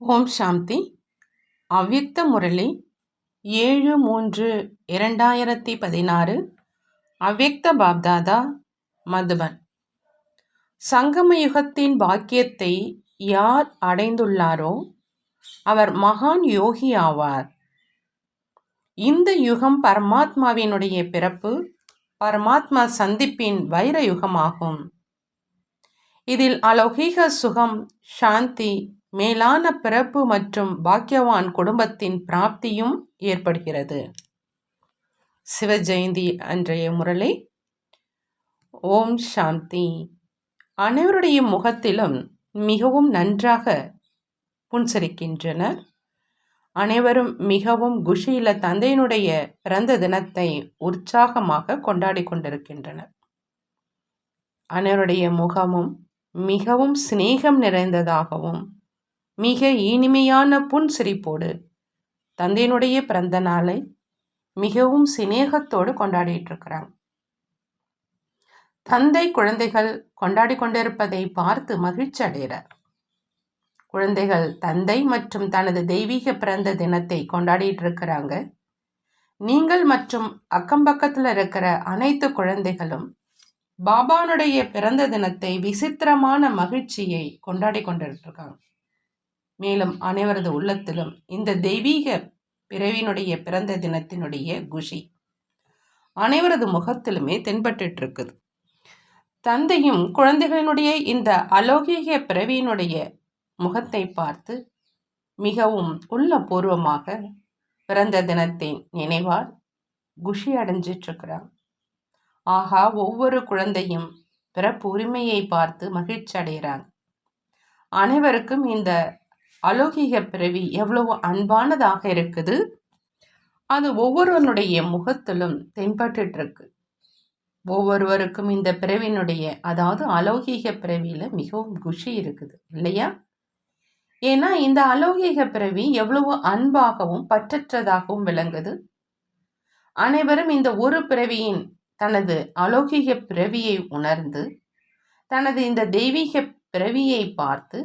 ஓம் சாந்தி. அவ்யக்த முரளி ஏழு மூன்று இரண்டாயிரத்தி பதினாறு அவ்யக்த பாப்தாதா மதுபன். சங்கம யுகத்தின் பாக்கியத்தை யார் அடைந்துள்ளாரோ அவர் மகான் யோகி ஆவார். இந்த யுகம் பரமாத்மாவினுடைய பிறப்பு பரமாத்மா சந்திப்பின் வைர யுகமாகும். இதில் அலௌகீக சுகம் சாந்தி மேலான பிறப்பு மற்றும் பாக்கியவான் குடும்பத்தின் பிராப்தியும் ஏற்படுகிறது. சிவஜெயந்தி அன்றைய முரளி ஓம் சாந்தி. அனைவருடைய முகத்திலும் மிகவும் நன்றாக புன்சரிக்கின்றனர் அனைவரும் மிகவும் குஷியில தந்தையினுடைய பிறந்த தினத்தை உற்சாகமாக கொண்டாடி கொண்டிருக்கின்றனர். அனைவருடைய முகமும் மிகவும் சிநேகம் நிறைந்ததாகவும் மிக இனிமையான புன்சிரிப்போடு தந்தையினுடைய பிறந்த நாளை மிகவும் சிநேகத்தோடு கொண்டாடிட்டு இருக்கிறாங்க தந்தை குழந்தைகள் கொண்டாடி கொண்டிருப்பதை பார்த்து மகிழ்ச்சி அடைகிறார். குழந்தைகள் தந்தை மற்றும் தனது தெய்வீக பிறந்த தினத்தை கொண்டாடிட்டு இருக்கிறாங்க நீங்கள் மற்றும் அக்கம் பக்கத்தில் இருக்கிற அனைத்து குழந்தைகளும் பாபானுடைய பிறந்த தினத்தை விசித்திரமான மகிழ்ச்சியை கொண்டாடி கொண்டிருக்காங்க மேலும் அனைவரது உள்ளத்திலும் இந்த தெய்வீக பிறவினுடைய பிறந்த தினத்தினுடைய குஷி. அனைவரது முகத்திலுமே தென்பட்டு இருக்குது தந்தையும் குழந்தைகளினுடைய இந்த அலௌகீக பிறவியினுடைய முகத்தை பார்த்து மிகவும் உள்ளபூர்வமாக பிறந்த தினத்தை நினைவால் குஷி அடைஞ்சிட்ருக்கிறாங்க ஆகா ஒவ்வொரு குழந்தையும் பிறப்பு உரிமையை பார்த்து மகிழ்ச்சி அடைகிறாங்க அனைவருக்கும் இந்த அலௌகிக பிறவி எவ்வளவு அன்பானதாக இருக்குது. அது ஒவ்வொருவனுடைய முகத்திலும் தென்பட்டு ஒவ்வொருவருக்கும் இந்த பிறவினுடைய அதாவது அலௌகீக பிறவியில் மிகவும் குஷி இருக்குது இல்லையா? ஏன்னா இந்த அலௌகீக பிறவி எவ்வளவு அன்பாகவும் பற்றற்றதாகவும் விளங்குது. அனைவரும் இந்த ஒரு பிறவியின் தனது அலௌகிக பிறவியை உணர்ந்து தனது இந்த தெய்வீக பிறவியை பார்த்து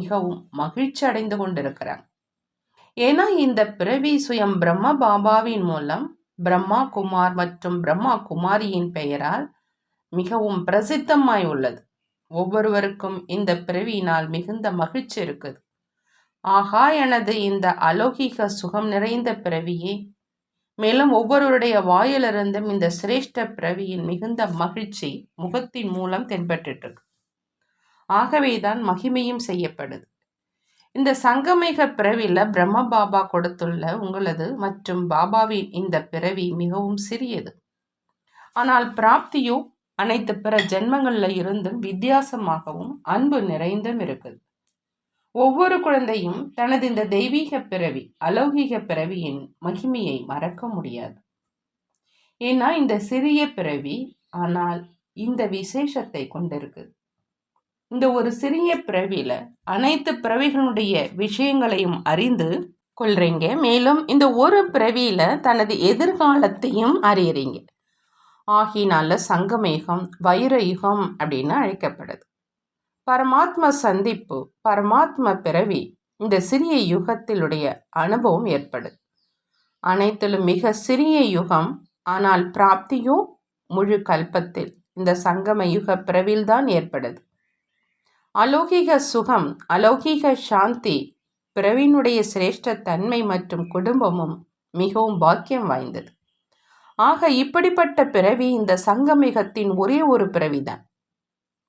மிகவும் மகிழ்ச்சி அடைந்து கொண்டிருக்கிறாங்க ஏன்னா இந்த பிறவி சுயம் பிரம்ம பாபாவின் மூலம் பிரம்மா குமார் மற்றும் பிரம்மா குமாரியின் பெயரால் மிகவும் பிரசித்தமாய் உள்ளது. ஒவ்வொருவருக்கும் இந்த பிறவியினால் மிகுந்த மகிழ்ச்சி இருக்குது. ஆகா எனது இந்த அலௌகிக சுகம் நிறைந்த பிறவியே மேலும் ஒவ்வொருவருடைய வாயிலிருந்தும் இந்த சிரேஷ்ட பிறவியின் மிகுந்த மகிழ்ச்சி முகத்தின் மூலம் தென்பட்டு ஆகவேதான் மகிமையும் செய்யப்படுது. இந்த சங்கமிக பிறவியில் பிரம்ம பாபா கொடுத்துள்ள உங்களது மற்றும் பாபாவின் இந்த பிறவி மிகவும் சிறியது. ஆனால் பிராப்தியோ அனைத்து பிற ஜென்மங்களில் இருந்தும் வித்தியாசமாகவும் அன்பு நிறைந்தும் இருக்குது. ஒவ்வொரு குழந்தையும் தனது இந்த தெய்வீக பிறவி அலௌகிக பிறவியின் மகிமையை மறக்க முடியாது. ஏன்னா இந்த சிறிய பிறவி ஆனால் இந்த விசேஷத்தை கொண்டிருக்குது இந்த ஒரு சிறிய பிறவியில் அனைத்து பிறவிகளுடைய விஷயங்களையும் அறிந்து கொள்றீங்க. மேலும் இந்த ஒரு பிறவியில் தனது எதிர்காலத்தையும் அறியறீங்க. ஆகினால சங்கமேகம் வைர யுகம் அப்படின்னு அழைக்கப்படுது. பரமாத்ம சந்திப்பு பரமாத்ம பிறவி இந்த சிறிய யுகத்திலுடைய அனுபவம் ஏற்படுது. அனைத்திலும் மிக சிறிய யுகம் ஆனால் பிராப்தியோ முழு கல்பத்தில் இந்த சங்கம யுக பிறவில்தான் ஏற்படுது. அலௌகிக சுகம் அலௌகிக சாந்தி பிறவினுடைய சிரேஷ்ட தன்மை மற்றும் குடும்பமும் மிகவும் பாக்கியம் வாய்ந்தது. ஆக இப்படிப்பட்ட பிறவி இந்த சங்கமிகத்தின் ஒரே ஒரு பிறவிதான்.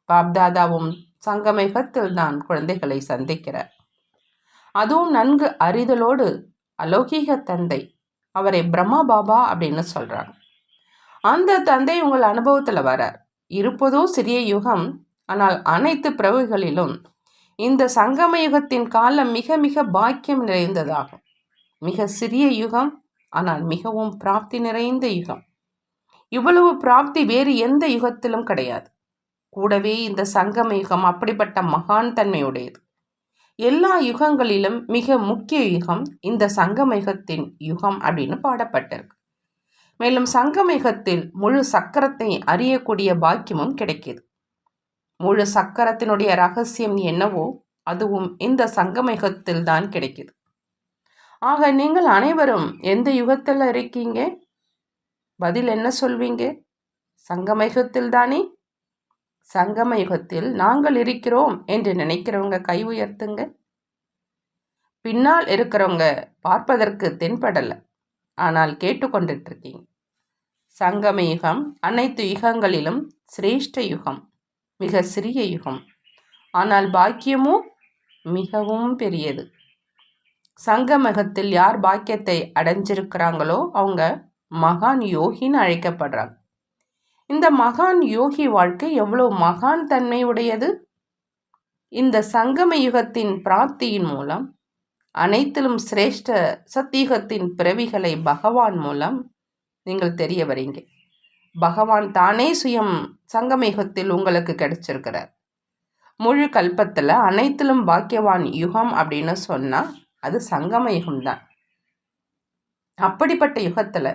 பாப்தாதாவும் சங்கமிகத்தில் தான் குழந்தைகளை சந்திக்கிறார். அதுவும் நன்கு அறிதலோடு அலௌகிக தந்தை அவரை பிரம்மா பாபா அப்படின்னு சொல்கிறாங்க அந்த தந்தை உங்கள் அனுபவத்தில் வரார். இருப்பதோ சிறிய யுகம் ஆனால் அனைத்து பிறவுகளிலும் இந்த சங்கம யுகத்தின் காலம் மிக மிக பாக்கியம் நிறைந்ததாகும். மிக சிறிய யுகம் ஆனால் மிகவும் பிராப்தி நிறைந்த யுகம். இவ்வளவு பிராப்தி வேறு எந்த யுகத்திலும் கிடையாது. கூடவே இந்த சங்கம யுகம் அப்படிப்பட்ட மகான் தன்மையுடையது. எல்லா யுகங்களிலும் மிக முக்கிய யுகம் இந்த சங்கம யுகத்தின் யுகம் அப்படின்னு பாடப்பட்டிருக்கு. மேலும் சங்கம யுகத்தில் முழு சக்கரத்தை அறியக்கூடிய பாக்கியமும் கிடைக்கிது. முழு சக்கரத்தினுடைய ரகசியம் என்னவோ அதுவும் இந்த சங்கமயுகத்தில் தான் கிடைக்குது. ஆக நீங்கள் அனைவரும் எந்த யுகத்தில் இருக்கீங்க? பதில் என்ன சொல்வீங்க? சங்கமயுகத்தில் தானே சங்கம யுகத்தில் நாங்கள் இருக்கிறோம் என்று நினைக்கிறவங்க கை உயர்த்துங்க. பின்னால் இருக்கிறவங்க பார்ப்பதற்கு தென்படலை. ஆனால் கேட்டுக்கொண்டுட்டு இருக்கீங்க சங்கம யுகம் அனைத்து யுகங்களிலும் சிரேஷ்ட யுகம். மிக சிறிய யுகம். ஆனால் பாக்கியமும் மிகவும் பெரியது. சங்கமகத்தில் யார் பாக்கியத்தை அடைஞ்சிருக்கிறாங்களோ அவங்க மகான் யோகின்னு அழைக்கப்படுறாங்க. இந்த மகான் யோகி வாழ்க்கை எவ்வளோ மகான் தன்மை உடையது? இந்த சங்கம யுகத்தின் பிராப்தியின் மூலம் அனைத்திலும் சிரேஷ்ட சத்தியுகத்தின் பிறவிகளை பகவான் மூலம் நீங்கள் தெரிய வரீங்க பகவான் தானே சுயம் சங்கமேகத்தில் உங்களுக்கு கிடைச்சிருக்கிறார். முழு கல்பத்தில் அனைத்திலும் பாக்கியவான் யுகம் அப்படின்னு சொன்னால் அது சங்கம யுகம்தான் அப்படிப்பட்ட யுகத்தில்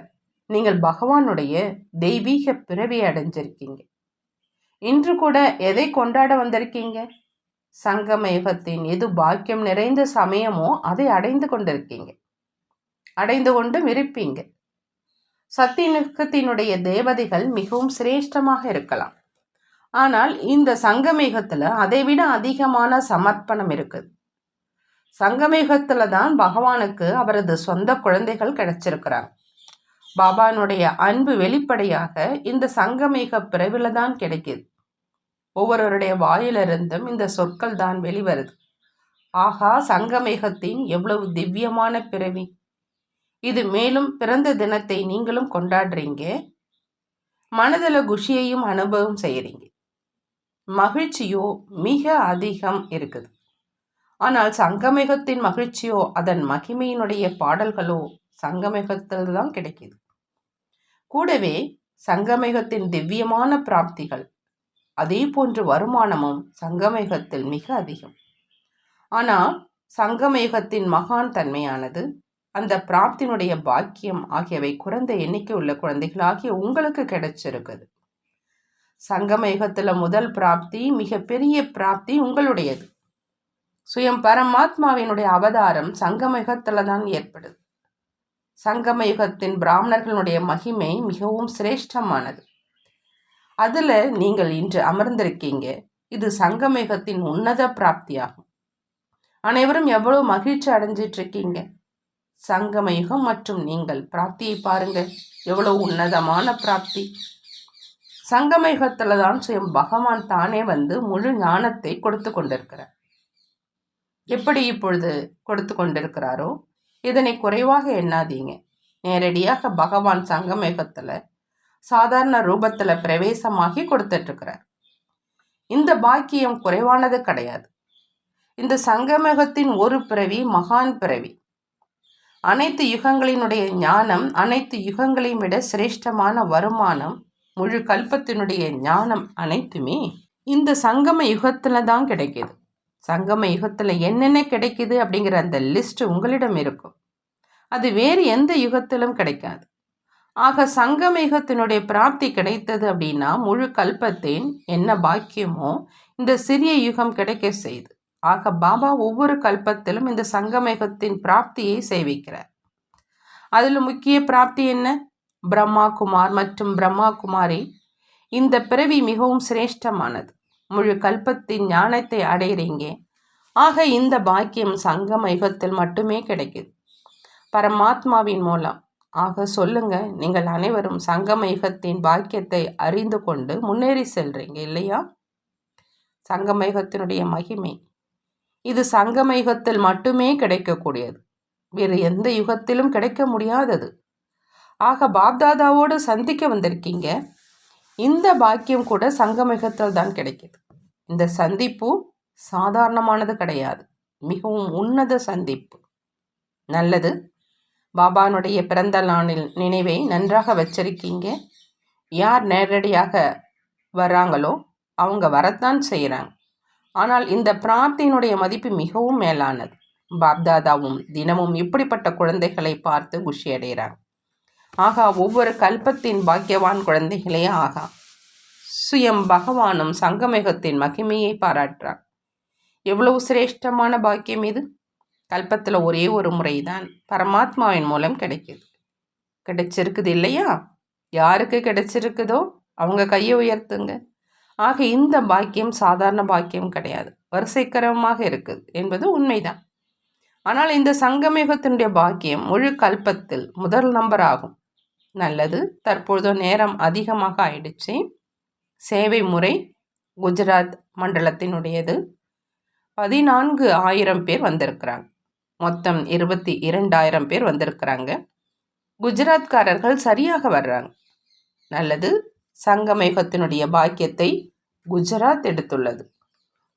நீங்கள் பகவானுடைய தெய்வீக பிறவியை அடைஞ்சிருக்கீங்க. இன்று கூட எதை கொண்டாட வந்திருக்கீங்க? சங்கம யுகத்தின் எது பாக்கியம் நிறைந்த சமயமோ அதை அடைந்து கொண்டிருக்கீங்க. அடைந்து கொண்டும் இருப்பீங்க. சத்தியுகத்தினுடைய தேவதைகள் மிகவும் சிரேஷ்டமாக இருக்கலாம். ஆனால் இந்த சங்கமேகத்தில் அதைவிட அதிகமான சமர்ப்பணம் இருக்குது. சங்கமேகத்தில் தான் பகவானுக்கு அவரது சொந்த குழந்தைகள் கிடைச்சிருக்கிறாங்க. பாபானுடைய அன்பு வெளிப்படையாக இந்த சங்கமேக பிறவில தான் கிடைக்கிது. ஒவ்வொருவருடைய வாயிலிருந்தும் இந்த சொற்கள் தான் வெளிவருது. ஆகா சங்கமேகத்தின் எவ்வளவு திவ்யமான பிறவி. இது மேலும் பிறந்த தினத்தை நீங்களும் கொண்டாடுறீங்க. மனதில் குஷியையும் அனுபவம் செய்கிறீங்க மகிழ்ச்சியோ மிக அதிகம் இருக்குது. ஆனால் சங்கமேகத்தின் மகிழ்ச்சியோ அதன் மகிமையினுடைய பாடல்களோ சங்கமேகத்தில் தான் கிடைக்கிது. கூடவே சங்கமேகத்தின் திவ்யமான பிராப்திகள் அதே போன்று வருமானமும் சங்கமேகத்தில் மிக அதிகம். ஆனால் சங்கமேகத்தின் மகான் தன்மையானது அந்த பிராப்தினுடைய பாக்கியம் ஆகியவை குறைந்த எண்ணிக்கை உள்ள குழந்தைகளாகிய உங்களுக்கு கிடைச்சிருக்குது. சங்கமயுகத்தில் முதல் பிராப்தி மிகப்பெரிய பிராப்தி உங்களுடையது. சுயம் பரமாத்மாவினுடைய அவதாரம் சங்கமயுகத்தில் தான் ஏற்படுது. சங்கமயுகத்தின் பிராமணர்களுடைய மகிமை மிகவும் சிரேஷ்டமானது. அதில் நீங்கள் இன்று அமர்ந்திருக்கீங்க இது சங்கமயுகத்தின் உன்னத பிராப்தியாகும். அனைவரும் எவ்வளோ மகிழ்ச்சி அடைஞ்சிட்டு இருக்கீங்க சங்கமயுகம் மற்றும் நீங்கள் பிராப்தியை பாருங்க எவ்வளோ உன்னதமான பிராப்தி. சங்கமயுகத்தில் தான் சுயம் பகவான் தானே வந்து முழு ஞானத்தை கொடுத்து கொண்டிருக்கிறார். எப்படி இப்பொழுது கொடுத்து கொண்டிருக்கிறாரோ? இதனை குறைவாக எண்ணாதீங்க. நேரடியாக பகவான் சங்கமேகத்தில் சாதாரண ரூபத்தில் பிரவேசமாகி கொடுத்துட்ருக்கிறார். இந்த பாக்கியம் குறைவானது கிடையாது. இந்த சங்கமேகத்தின் ஒரு பிறவி மகான் பிறவி அனைத்து யுகங்களினுடைய ஞானம் அனைத்து யுகங்களையும் விட சிரேஷ்டமான வருமானம் முழு கல்பத்தினுடைய ஞானம் அனைத்துமே இந்த சங்கம யுகத்தில் தான் கிடைக்கிது. சங்கம யுகத்தில் என்னென்ன கிடைக்கிது அப்படிங்கிற அந்த லிஸ்ட் உங்களிடம் இருக்கும். அது வேறு எந்த யுகத்திலும் கிடைக்காது. ஆக சங்கம யுகத்தினுடைய பிராப்தி கிடைத்தது அப்படின்னா முழு கல்பத்தின் என்ன பாக்கியமோ இந்த சிறிய யுகம் கிடைக்க செய்து. ஆக பாபா ஒவ்வொரு கல்பத்திலும் இந்த சங்கமேகத்தின் பிராப்தியை சேவிக்கிறார். அதில் முக்கிய பிராப்தி என்ன? பிரம்மா குமார் மற்றும் பிரம்மா குமாரி இந்த பிறவி மிகவும் சிரேஷ்டமானது. முழு கல்பத்தின் ஞானத்தை அடைகிறீங்க. ஆக இந்த பாக்கியம் சங்கம யுகத்தில் மட்டுமே கிடைக்குது. பரமாத்மாவின் மூலம். ஆக சொல்லுங்க நீங்கள் அனைவரும் சங்கம யுகத்தின் பாக்கியத்தை அறிந்து கொண்டு முன்னேறி செல்றீங்க இல்லையா? சங்கம யுகத்தினுடைய மகிமை. இது சங்கம யுகத்தில் மட்டுமே கிடைக்கக்கூடியது. வேறு எந்த யுகத்திலும் கிடைக்க முடியாதது. ஆக பாப்தாதாவோடு சந்திக்க வந்திருக்கீங்க. இந்த பாக்கியம் கூட சங்கமயுகத்தில் தான் கிடைக்கிது. இந்த சந்திப்பு சாதாரணமானது கிடையாது. மிகவும் உன்னத சந்திப்பு. நல்லது. பாபானுடைய பிறந்த நாளில் நினைவை நன்றாக வச்சிருக்கீங்க. யார் நேரடியாக வர்றாங்களோ அவங்க வரத்தான் செய்கிறாங்க ஆனால் இந்த பிரார்த்தியினுடைய மதிப்பு மிகவும் மேலானது. பாப்தாதாவும் தினமும் இப்படிப்பட்ட குழந்தைகளை பார்த்து குஷி அடைகிறாங்க ஆகா ஒவ்வொரு கல்பத்தின் பாக்கியவான் குழந்தைகளே ஆகா. சுயம் பகவானும் சங்கமேகத்தின் மகிமையை பாராட்டுறார். எவ்வளவு சிரேஷ்டமான பாக்கியம் இது? கல்பத்தில் ஒரே ஒரு முறை தான் பரமாத்மாவின் மூலம் கிடைக்கிது. கிடைச்சிருக்குது இல்லையா? யாருக்கு கிடைச்சிருக்குதோ அவங்க கையை உயர்த்துங்க. ஆக இந்த பாக்கியம் சாதாரண பாக்கியம் கிடையாது. வரிசைக்கரமாக இருக்குது என்பது உண்மைதான். ஆனால் இந்த சங்கமேகத்தினுடைய பாக்கியம் முழு கல்பத்தில் முதல் நம்பர் ஆகும். நல்லது தற்பொழுது நேரம் அதிகமாக ஆயிடுச்சு. சேவை முறை குஜராத் மண்டலத்தினுடையது. பதினான்கு ஆயிரம் பேர் வந்திருக்கிறாங்க. மொத்தம் இருபத்தி இரண்டாயிரம் பேர் வந்திருக்கிறாங்க. குஜராத்காரர்கள் சரியாக வர்றாங்க. நல்லது சங்கமேகத்தினுடைய பாக்கியத்தை குஜராத் எடுத்துள்ளது.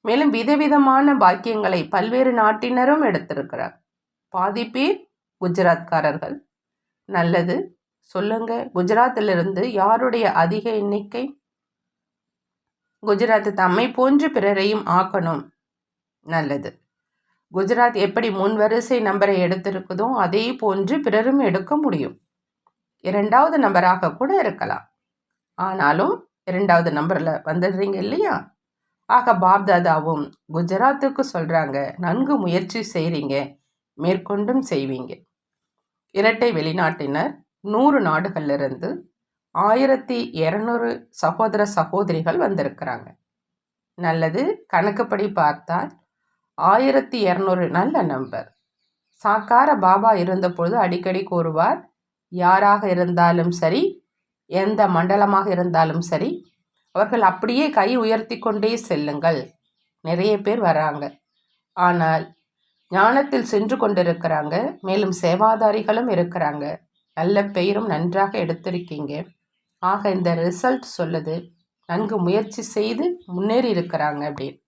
மேலும் விதவிதமான பாக்கியங்களை பல்வேறு நாட்டினரும் எடுத்திருக்கிறார். பாதி பேர் குஜராத்காரர்கள். நல்லது சொல்லுங்க. குஜராத்திலிருந்து யாருடைய அதிக எண்ணிக்கை? குஜராத் தம்மை போன்று பிறரையும் ஆக்கணும். நல்லது. குஜராத் எப்படி முன் வரிசை நம்பரை எடுத்திருக்குதோ அதே போன்று பிறரும் எடுக்க முடியும். இரண்டாவது நம்பராக கூட இருக்கலாம். ஆனாலும் இரண்டாவது நம்பரில் வந்துடுறீங்க இல்லையா? ஆக பாப்தாதாவும் குஜராத்துக்கு சொல்கிறாங்க நன்கு முயற்சி செய்கிறீங்க மேற்கொண்டும் செய்வீங்க. இரட்டை வெளிநாட்டினர் நூறு நாடுகளிலிருந்து ஆயிரத்தி இரநூறு சகோதர சகோதரிகள் வந்திருக்கிறாங்க. நல்லது கணக்குப்படி பார்த்தால் ஆயிரத்தி இரநூறு நல்ல நம்பர். சாக்கார பாபா இருந்தபொழுது அடிக்கடி கூறுவார் யாராக இருந்தாலும் சரி எந்த மண்டலமாக இருந்தாலும் சரி அவர்கள் அப்படியே கை உயர்த்தி கொண்டே செல்லுங்கள். நிறைய பேர் வராங்க. ஆனால் ஞானத்தில் சென்று கொண்டிருக்கிறாங்க. மேலும் சேவாதாரிகளும் இருக்கிறாங்க. நல்ல பெயரும் நன்றாக எடுத்திருக்கீங்க. ஆக இந்த ரிசல்ட் சொல்லுது நன்கு முயற்சி செய்து முன்னேறி இருக்கிறாங்க அப்படின்னு.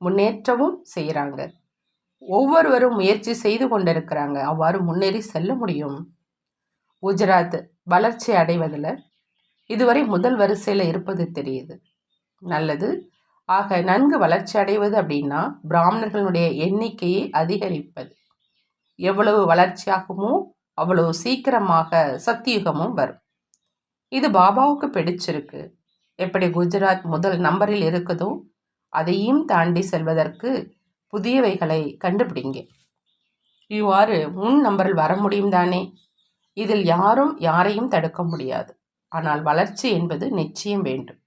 முன்னேற்றவும் செய்கிறாங்க ஒவ்வொருவரும் முயற்சி செய்து கொண்டிருக்கிறாங்க. அவ்வாறு முன்னேறி செல்ல முடியும். குஜராத் வளர்ச்சி அடைவதில் இதுவரை முதல் வரிசையில் இருப்பது தெரியுது. நல்லது. ஆக நன்கு வளர்ச்சி அடைவது அப்படின்னா பிராமணர்களுடைய எண்ணிக்கையை அதிகரிப்பது. எவ்வளவு வளர்ச்சியாகுமோ அவ்வளவு சீக்கிரமாக சத்தியுகமும் வரும். இது பாபாவுக்கு பிடிச்சிருக்கு. எப்படி குஜராத் முதல் நம்பரில் இருக்குதோ அதையும் தாண்டி செல்வதற்கு புதியவைகளை கண்டுபிடிங்க. இவ்வாறு முன் நம்பரில் வர முடியும் தானே? இதில் யாரும் யாரையும் தடுக்க முடியாது. ஆனால் வளர்ச்சி என்பது நிச்சயம் வேண்டும்.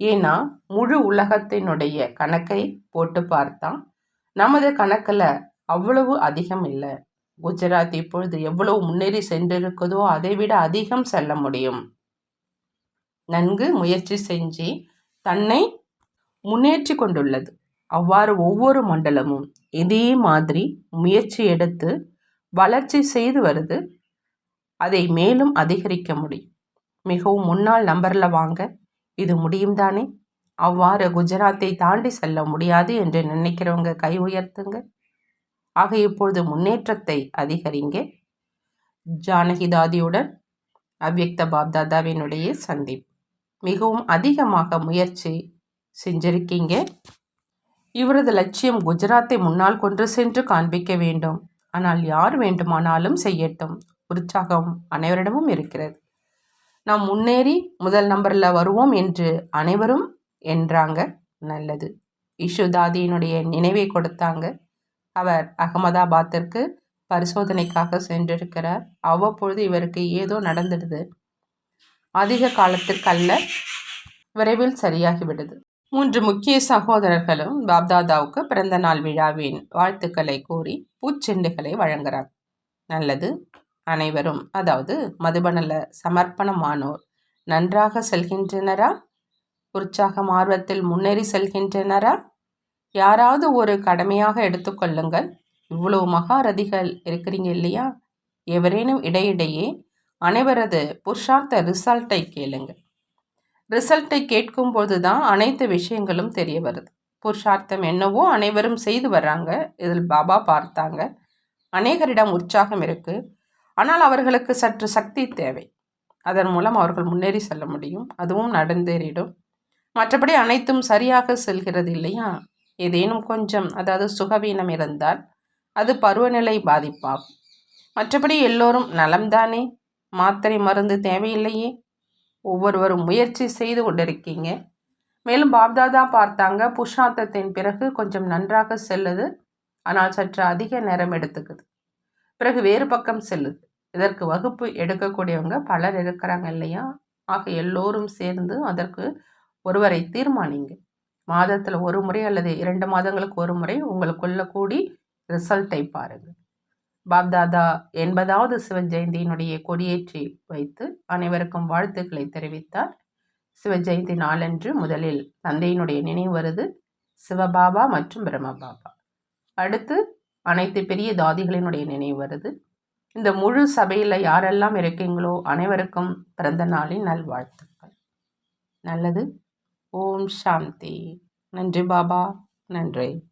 ஏன்னா முழு உலகத்தினுடைய கணக்கை போட்டு பார்த்தா நமது கணக்கில் அவ்வளவு அதிகம் இல்லை. குஜராத் இப்பொழுது எவ்வளவு முன்னேறி சென்றிருக்குதோ அதை விட அதிகம் செல்ல முடியும். நன்கு முயற்சி செஞ்சு தன்னை முன்னேற்றி கொண்டுள்ளது. அவ்வாறு ஒவ்வொரு மண்டலமும் இதே மாதிரி முயற்சி எடுத்து வளர்ச்சி செய்து வருது. அதை மேலும் அதிகரிக்க முடியும். மிகவும் முன்னாள் நம்பரில் வாங்க. இது முடியும் தானே? அவ்வாறு குஜராத்தை தாண்டி செல்ல முடியாது என்று நினைக்கிறவங்க கை உயர்த்துங்க. ஆக இப்பொழுது முன்னேற்றத்தை அதிகரிங்க. ஜானகிதாதியுடன் அவ்யக்த பாப்தாதாவினுடைய சந்திப்பு. மிகவும் அதிகமாக முயற்சி செஞ்சிருக்கீங்க. இவரது லட்சியம் குஜராத்தை முன்னால் கொண்டு சென்று காண்பிக்க வேண்டும். ஆனால் யார் வேண்டுமானாலும் செய்யட்டும். உற்சாகம் அனைவரிடமும் இருக்கிறது. நாம் முன்னேறி முதல் நம்பரில் வருவோம் என்று அனைவரும் என்றாங்க. நல்லது. இஷுதாதியினுடைய நினைவை கொடுத்தாங்க. அவர் அகமதாபாத்திற்கு பரிசோதனைக்காக சென்றிருக்கிறார். அவ்வப்பொழுது இவருக்கு ஏதோ நடந்துடுது அதிக காலத்திற்கு அல்ல விரைவில் சரியாகிவிடுது. மூன்று முக்கிய சகோதரர்களும் பாப்தாதாவுக்கு பிறந்த நாள் விழாவின் வாழ்த்துக்களை கூறி பூச்செண்டுகளை வழங்குகிறார். நல்லது. அனைவரும் அதாவது மதுபனல சமர்ப்பணமானோர் நன்றாக செல்கின்றனரா? உற்சாகம் ஆர்வத்தில் முன்னேறி செல்கின்றனரா? யாராவது ஒரு கடமையாக எடுத்துக்கொள்ளுங்கள் இவ்வளவு மகாரதிகள் இருக்கிறீங்க இல்லையா? எவரேனும் இடையிடையே அனைவரது புருஷார்த்த ரிசல்ட்டை கேளுங்க ரிசல்ட்டை கேட்கும்போது தான் அனைத்து விஷயங்களும் தெரிய வருது. புருஷார்த்தம் என்னவோ அனைவரும் செய்து வர்றாங்க. இதில் பாபா பார்த்தாங்க. அநேகரிடம் உற்சாகம் இருக்குது ஆனால் அவர்களுக்கு சற்று சக்தி தேவை. அதன் மூலம் அவர்கள் முன்னேறி செல்ல முடியும். அதுவும் நடந்தேறிடும். மற்றபடி அனைத்தும் சரியாக செல்கிறது இல்லையா? ஏதேனும் கொஞ்சம் அதாவது சுகவீனம் இருந்தால் அது பருவநிலை பாதிப்பாகும். மற்றபடி எல்லோரும் நலம்தானே? மாத்திரை மருந்து தேவையில்லையே? ஒவ்வொருவரும் முயற்சி செய்து கொண்டிருக்கீங்க. மேலும் பாப்தாதா பார்த்தாங்க புஷாத்தத்தின் பிறகு கொஞ்சம் நன்றாக செல்லுது. ஆனால் சற்று அதிக நேரம் எடுத்துக்குது. பிறகு வேறு பக்கம் செல்லுது. இதற்கு வகுப்பு எடுக்கக்கூடியவங்க பலர் இருக்கிறாங்க இல்லையா? ஆக எல்லோரும் சேர்ந்து அதற்கு ஒருவரை தீர்மானிங்க. மாதத்தில் ஒரு முறை அல்லது இரண்டு மாதங்களுக்கு ஒரு முறை உங்களுக்குள்ள கூடி ரிசல்ட்டை பாருங்கள் பாப்தாதா எண்பதாவது சிவ ஜெயந்தியினுடைய கொடியேற்றி வைத்து அனைவருக்கும் வாழ்த்துக்களை தெரிவித்தார். சிவ ஜெயந்தி நாளன்று முதலில் தந்தையினுடைய நினைவு வருது. சிவபாபா மற்றும் பிரம்மபாபா. அடுத்து அனைத்து பெரிய தாதிகளினுடைய நினைவு வருது. இந்த முழு சபையில் யாரெல்லாம் இருக்கீங்களோ அனைவருக்கும் பிறந்த நாளின் நல்வாழ்த்துக்கள். நல்லது. ஓம் சாந்தி. நன்றி பாபா. நன்றி.